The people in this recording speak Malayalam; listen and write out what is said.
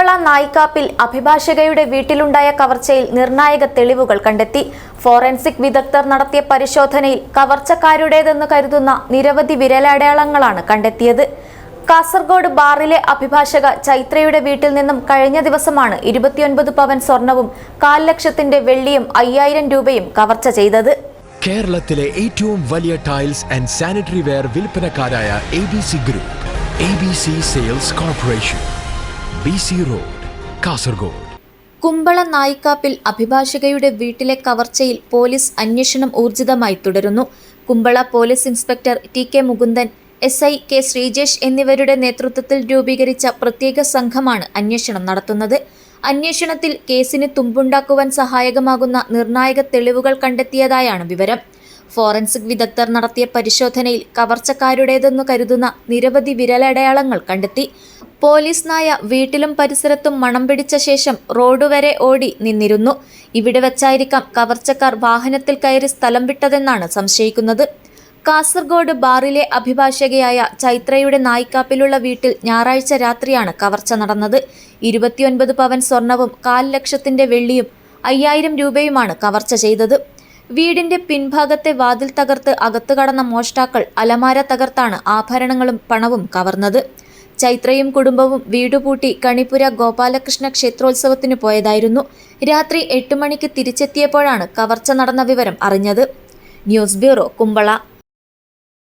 കുമ്പള നായിക്കാപ്പിൽ അഭിഭാഷകയുടെ വീട്ടിലുണ്ടായ കവർച്ചയിൽ നിർണായക തെളിവുകൾ കണ്ടെത്തി. ഫോറൻസിക് വിദഗ്ധർ നടത്തിയ പരിശോധനയിൽ കവർച്ചക്കാരുടേതെന്ന് കരുതുന്ന നിരവധി വിരലടയാളങ്ങളാണ് കണ്ടെത്തിയത്. കാസർഗോഡ് ബാറിലെ അഭിഭാഷക ചൈത്രയുടെ വീട്ടിൽ നിന്നും കഴിഞ്ഞ ദിവസമാണ് ഇരുപത്തിയൊൻപത് പവൻ സ്വർണവും കാൽ ലക്ഷത്തിന്റെ വെള്ളിയും അയ്യായിരം രൂപയും കവർച്ച ചെയ്തത്. കേരളത്തിലെ ഏറ്റവും വലിയ tiles and sanitary ware വിൽപ്പനക്കാരായ A B C group A B C sales corporation road Kasaragod Kumbla നായിക്കാപ്പിൽ അഭിഭാഷകയുടെ വീട്ടിലെ കവർച്ചയിൽ പോലീസ് അന്വേഷണം ഊർജിതമായി തുടരുന്നു. Kumbla police inspector T K Mukundan S I K Sreejesh എന്നിവരുടെ നേതൃത്വത്തിൽ രൂപീകരിച്ച പ്രത്യേക സംഘമാണ് അന്വേഷണം നടത്തുന്നത്. അന്വേഷണത്തിൽ കേസിന് തുമ്പുണ്ടാക്കുവാൻ സഹായകമാകുന്ന നിർണായക തെളിവുകൾ കണ്ടെത്തിയതായാണ് വിവരം. ഫോറൻസിക് വിദഗ്ധർ നടത്തിയ പരിശോധനയിൽ കവർച്ചക്കാരുടേതെന്ന് കരുതുന്ന നിരവധി വിരലടയാളങ്ങൾ കണ്ടെത്തി. പോലീസ് നായ വീട്ടിലും പരിസരത്തും മണം പിടിച്ച ശേഷം റോഡ് വരെ ഓടി നിന്നിരുന്നു. ഇവിടെ വച്ചായിരിക്കാം കവർച്ചക്കാർ വാഹനത്തിൽ കയറി സ്ഥലം വിട്ടതെന്നാണ് സംശയിക്കുന്നത്. കാസർഗോഡ് ബാറിലെ അഭിഭാഷകയായ ചൈത്രയുടെ നായിക്കാപ്പിലുള്ള വീട്ടിൽ ഞായറാഴ്ച രാത്രിയാണ് കവർച്ച നടന്നത്. ഇരുപത്തിയൊൻപത് പവൻ സ്വർണവും കാൽ ലക്ഷത്തിന്റെ വെള്ളിയും അയ്യായിരം രൂപയുമാണ് കവർച്ച ചെയ്തത്. വീടിന്റെ പിൻഭാഗത്തെ വാതിൽ തകർത്ത് അകത്തു കടന്ന മോഷ്ടാക്കൾ അലമാര തകർത്താണ് ആഭരണങ്ങളും പണവും കവർന്നത്. ചൈത്രയും കുടുംബവും വീടുപൂട്ടി കണിപ്പുര ഗോപാലകൃഷ്ണ ക്ഷേത്രോത്സവത്തിന് പോയതായിരുന്നു. രാത്രി എട്ട് മണിക്ക് തിരിച്ചെത്തിയപ്പോഴാണ് കവർച്ച നടന്ന വിവരം അറിഞ്ഞത്. News bureau Kumbla.